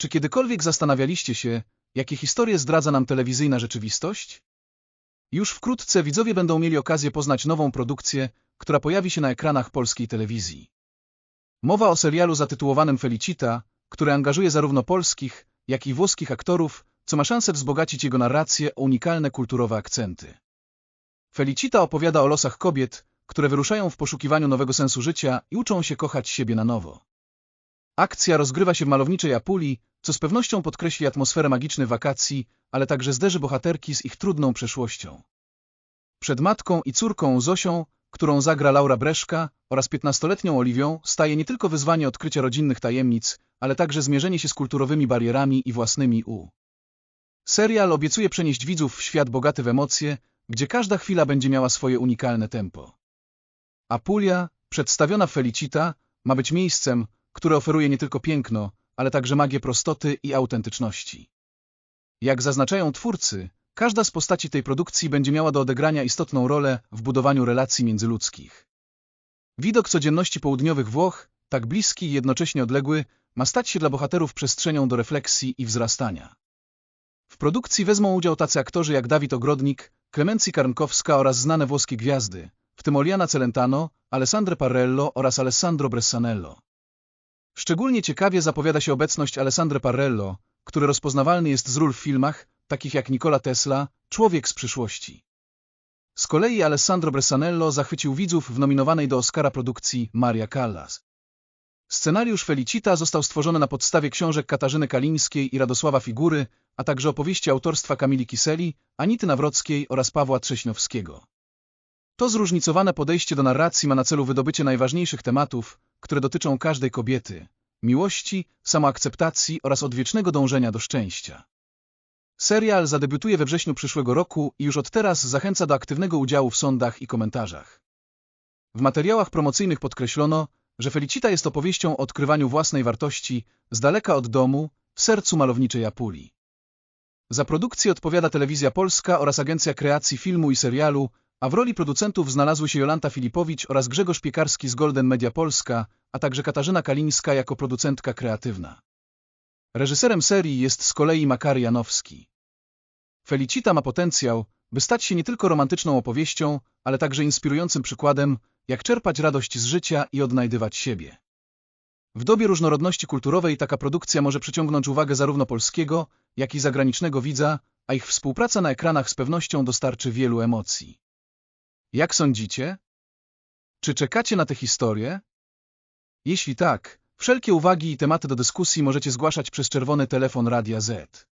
Czy kiedykolwiek zastanawialiście się, jakie historie zdradza nam telewizyjna rzeczywistość? Już wkrótce widzowie będą mieli okazję poznać nową produkcję, która pojawi się na ekranach polskiej telewizji. Mowa o serialu zatytułowanym Felicita, który angażuje zarówno polskich, jak i włoskich aktorów, co ma szansę wzbogacić jego narrację o unikalne kulturowe akcenty. Felicita opowiada o losach kobiet, które wyruszają w poszukiwaniu nowego sensu życia i uczą się kochać siebie na nowo. Akcja rozgrywa się w malowniczej Apulii, co z pewnością podkreśli atmosferę magicznych wakacji, ale także zderzy bohaterki z ich trudną przeszłością. Przed matką i córką Zosią, którą zagra Laura Breszka, oraz piętnastoletnią Oliwią staje nie tylko wyzwanie odkrycia rodzinnych tajemnic, ale także zmierzenie się z kulturowymi barierami i własnymi u. Serial obiecuje przenieść widzów w świat bogaty w emocje, gdzie każda chwila będzie miała swoje unikalne tempo. Apulia, przedstawiona w Felicita, ma być miejscem, które oferuje nie tylko piękno, ale także magię prostoty i autentyczności. Jak zaznaczają twórcy, każda z postaci tej produkcji będzie miała do odegrania istotną rolę w budowaniu relacji międzyludzkich. Widok codzienności południowych Włoch, tak bliski i jednocześnie odległy, ma stać się dla bohaterów przestrzenią do refleksji i wzrastania. W produkcji wezmą udział tacy aktorzy jak Dawid Ogrodnik, Klemencji Karnkowska oraz znane włoskie gwiazdy, w tym Oriana Celentano, Alessandro Parrello oraz Alessandro Bressanello. Szczególnie ciekawie zapowiada się obecność Alessandro Parrello, który rozpoznawalny jest z ról w filmach, takich jak Nikola Tesla, Człowiek z przyszłości. Z kolei Alessandro Bressanello zachwycił widzów w nominowanej do Oscara produkcji Maria Callas. Scenariusz Felicita został stworzony na podstawie książek Katarzyny Kalińskiej i Radosława Figury, a także opowieści autorstwa Kamili Kiseli, Anity Nawrockiej oraz Pawła Trześniowskiego. To zróżnicowane podejście do narracji ma na celu wydobycie najważniejszych tematów, które dotyczą każdej kobiety, miłości, samoakceptacji oraz odwiecznego dążenia do szczęścia. Serial zadebiutuje we wrześniu przyszłego roku i już od teraz zachęca do aktywnego udziału w sądach i komentarzach. W materiałach promocyjnych podkreślono, że Felicita jest opowieścią o odkrywaniu własnej wartości z daleka od domu, w sercu malowniczej Apulii. Za produkcję odpowiada Telewizja Polska oraz Agencja Kreacji Filmu i Serialu, a w roli producentów znalazły się Jolanta Filipowicz oraz Grzegorz Piekarski z Golden Media Polska, a także Katarzyna Kalińska jako producentka kreatywna. Reżyserem serii jest z kolei Makary Janowski. Felicita ma potencjał, by stać się nie tylko romantyczną opowieścią, ale także inspirującym przykładem, jak czerpać radość z życia i odnajdywać siebie. W dobie różnorodności kulturowej taka produkcja może przyciągnąć uwagę zarówno polskiego, jak i zagranicznego widza, a ich współpraca na ekranach z pewnością dostarczy wielu emocji. Jak sądzicie? Czy czekacie na tę historię? Jeśli tak, wszelkie uwagi i tematy do dyskusji możecie zgłaszać przez czerwony telefon Radia Z.